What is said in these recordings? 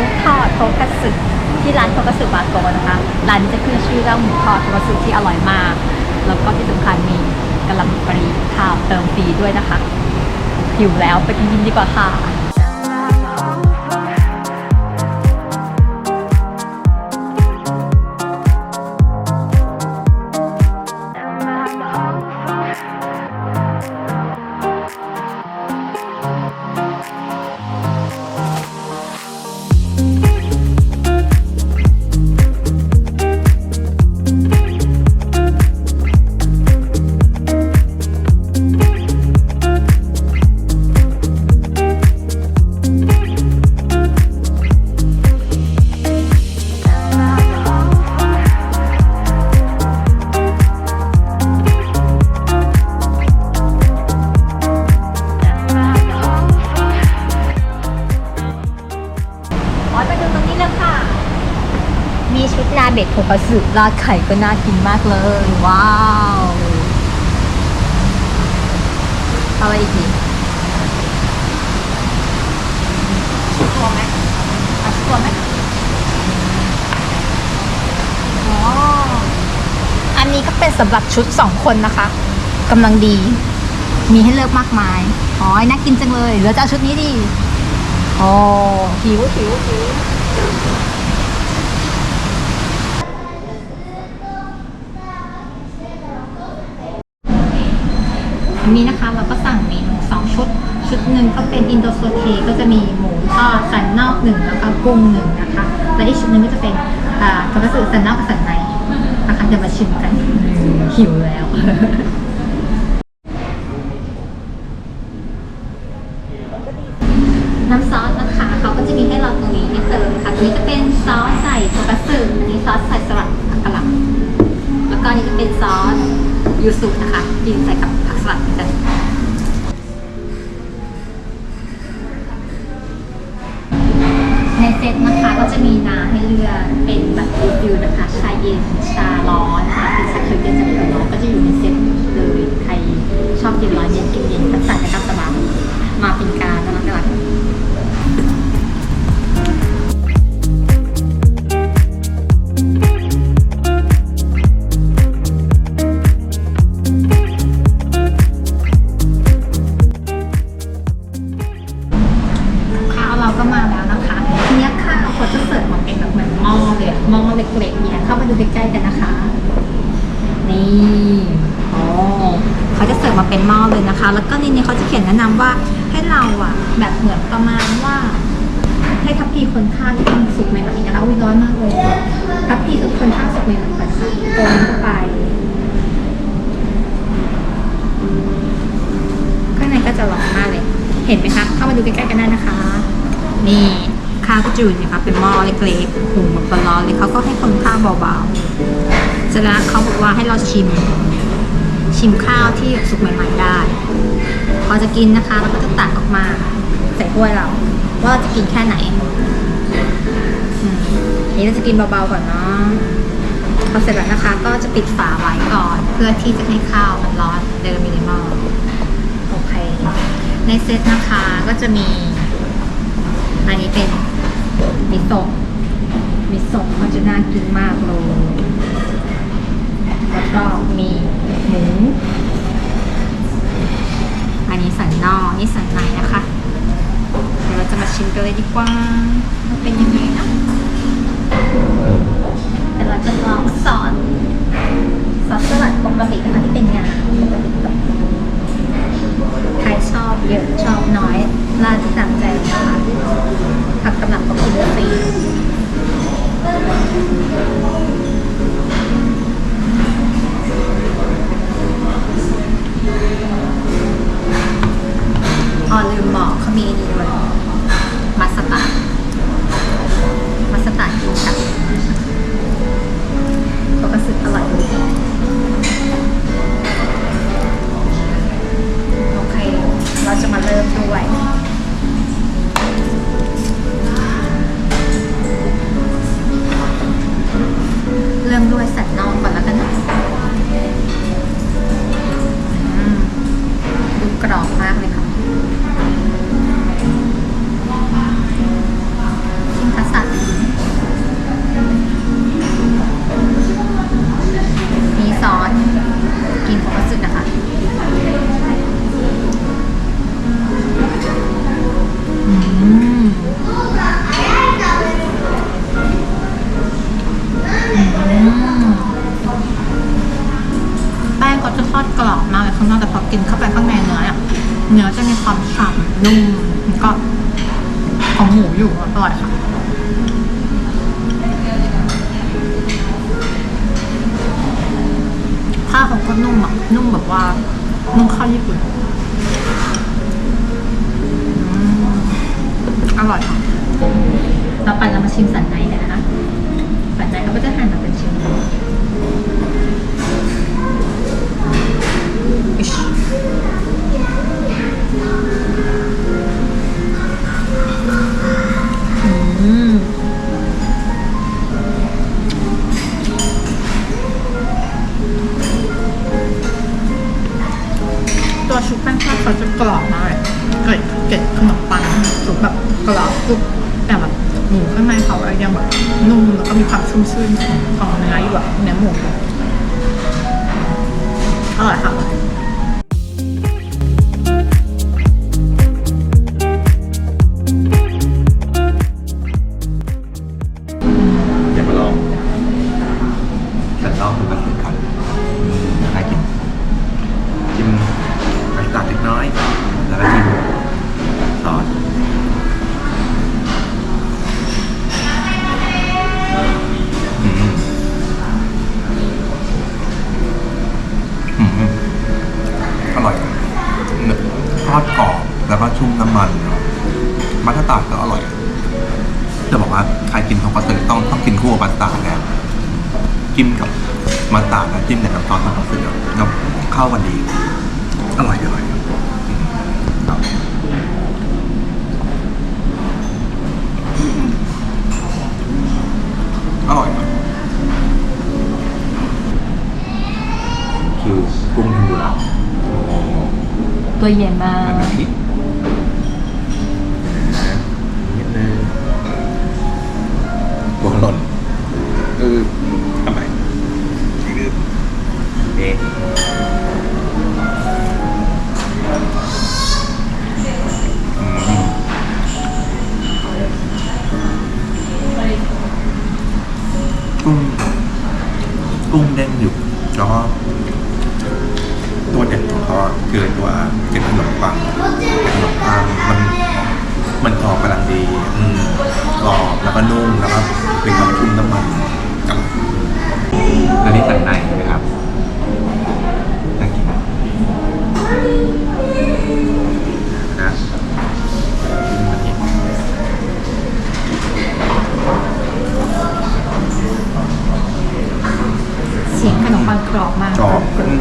มูทอดโทกัตสึที่ร้านโทกัตสึบาโกะนะคะ ร้านจะขึ้นชื่อเรื่องหมูทอดโทกัตสึที่อร่อยมาก แล้วก็ที่สำคัญมีกะหล่ำปลีข้าวเติมฟรีด้วยนะคะหิวแล้วไปกินดีกว่าค่ะ เบ็ดโทคัตสึราดไข่ก็น่ากินมากเลย ว้าวเอาอะไรอีกดีชุดตัวไหมเอาชุดตัวไหมอ๋ออันนี้ก็เป็นสำหรับชุดสองคนนะคะกำลังดี มีให้เลือกมากมาย อ๋อ น่ากินจังเลยเหลือจะเอาชุดนี้ดี อ๋อหิวหิวหิว อันนี้นะคะเราก็สั่งเมนูสองชุด ชุดหนึ่งก็เป็นอินโดโซเทก็จะมีหมูทอดสันนอกหนึ่งแล้วก็กุ้งหนึ่งนะคะ และอีกชุดหนึ่งก็จะเป็นทอดกระสือสันนอกกับสันในนะคะเดี๋ยวมาชิมกันหิวแล้วน้ำซอสนะคะเขาก็จะมีให้เราตรงนี้ให้เติมค่ะตัวนี้จะเป็นซอสใส่โทกัสสึอันนี้ซอสใส่สลัดผักกะหล่ำแล้วก็อันนี้จะเป็นซอสยูสุนะคะกินใส่กับ ลัดกันในเซตนะคะก็จะมีน้ำให้เลือกเป็นแบบรีฟิลนะคะชาเย็นชาร้อนนะคะเป็นชาเคยเป็นสเคยร้อนก็จะอยู่ในเซตเลยใครชอบกินร้อนเย็น เขาจะเสิร์ฟมาเป็นหม้อเลยนะคะ แล้วก็ในนี้เขาจะเขียนแนะนำว่าให้เราอะแบบเหมือนประมาณว่า ให้ทัพพีคนข้างที่มันสุกใหม่แบบนี้นะคะอุ้ยร้อนมากเลยทัพพีคือคนข้างสุกใหม่ๆก่อนค่ะโกนเข้าไปข้างในก็จะร้อนมากเลย เห็นไหมคะเข้ามาดูใกล้ๆกันได้นะคะ นี่ข้าวก็จะอยู่นะคะเป็นหม้อเล็กๆหุงแบบร้อนเลยเขาก็ให้คนข้าวเบาๆเสร็จแล้วเขาบอกว่าให้เราชิม ชิมข้าวที่สุกใหม่ ๆ ได้ พอจะกินนะคะเราก็จะตักออกมาใส่ถ้วยเรา ว่าเราจะกินแค่ไหนอันนี้เราจะกินเบาๆก่อนเนาะพอเสร็จแล้วนะคะ ก็จะปิดฝาไว้ก่อน เพื่อที่จะให้ข้าวมันร้อนเดินมีในหม้อโอเค ในเซตนะคะก็จะมี อันนี้เป็นมิโซะมิโซะเขาจะน่ากินมากเลย ก็มีหมู อันนี้สันนอกนี่สันในนะคะ เดี๋ยวเราจะมาชิมกันเลยดีกว่ามันเป็นยังไงนะเดี๋ยวเราจะลองซอสซอสสลัดปกตินะคะที่เป็นไง ออลืมบอกเขามีนี่ด้วยมัสตาร์ดมัสตาร์ดกินกับเขาก็สึกอร่อยดีโอเค เราจะมาเริ่มด้วย ข้างนอกแต่พอกินเข้าไปข้างในเนื้อเนี่ยเนื้อจะมีความฉ่ำนุ่มแล้วก็ของหมูอยู่อร่อยค่ะผ้าของก็นุ่มอะนุ่มแบบว่านุ่มข้าวญี่ปุ่นอร่อยค่ะต่อไปเรามาชิมสันในกันนะคะสันในเขาก็จะหั่น มน้ำมันมัทตาร์ดก็อร่อย จะบอกว่าใครกินทงคัตสึต้องต้องกินคู่กับมัสตาร์ดนะจิ้มกับมัสตาร์ดแล้วจิ้มกับน้ำซอสทงคัตสึอะแล้วเข้ากันดี อร่อยอร่อยอืมครับอร่อยครับคือกุ้งเทมปุระโอ้ตัวเย็นมากมันแบบนี้ เอ๊ะอืมกุ้งกุ้งเด้งอยู่แล้วก็ตัวเด่นของเขาอะคือตัวเป็นขนมปังเป็นขนมปังมันมันกรอบกำลังดีอืมกรอบแล้วก็นุ่มแล้วก็เป็นความชุ่มน้ำมันอร่อยแล้วนี่สันใน กรอบมากกรอบอืม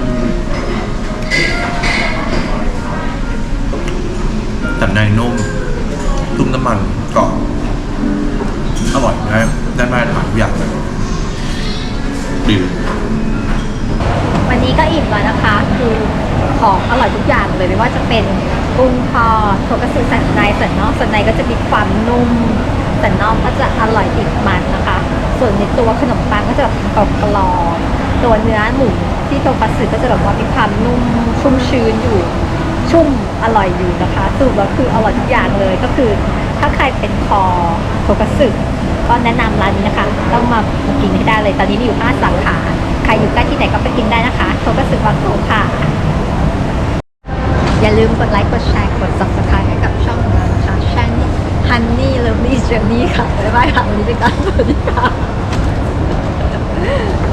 สันในนุ่มชุ่มน้ำมันกรอบอร่อยได้ได้มาตรฐานทุกอย่างเลยดีวันนี้ก็อิ่มแล้วนะคะ คือของอร่อยทุกอย่างเลยไม่ว่าจะเป็นกุ้งทอดโทกระสือสันในสันนอกสันในก็จะมีความนุ่มสันนอกก็จะอร่อยติดมันนะคะ ส่วนในตัวขนมปังก็จะกรอบกรอบๆ ตัวเนื้อหมูที่โทกัสสึก็จะแบบว่ามีความนุ่มชุ่มชื้นอยู่ ชุ่มอร่อยอยู่นะคะสรุปแล้วคืออร่อยทุกอย่างเลยก็คือ ถ้าใครเป็นคอโทกัสสึก็แนะนำร้านนี้นะคะ ต้องมากินให้ได้เลยตอนนี้มีอยู่ 5 สาขาใครอยู่ใกล้ที่ไหนก็ไปกินได้นะคะโทกัสสึบางโตค่ะ อย่าลืมกดไลค์กดแชร์กด subscribe ให้กับช่องของเรานะคะช่อง Honey Lovely Journey ค่ะบ๊ายบายค่ะวันนี้ไปกันสวัสดีค่ะ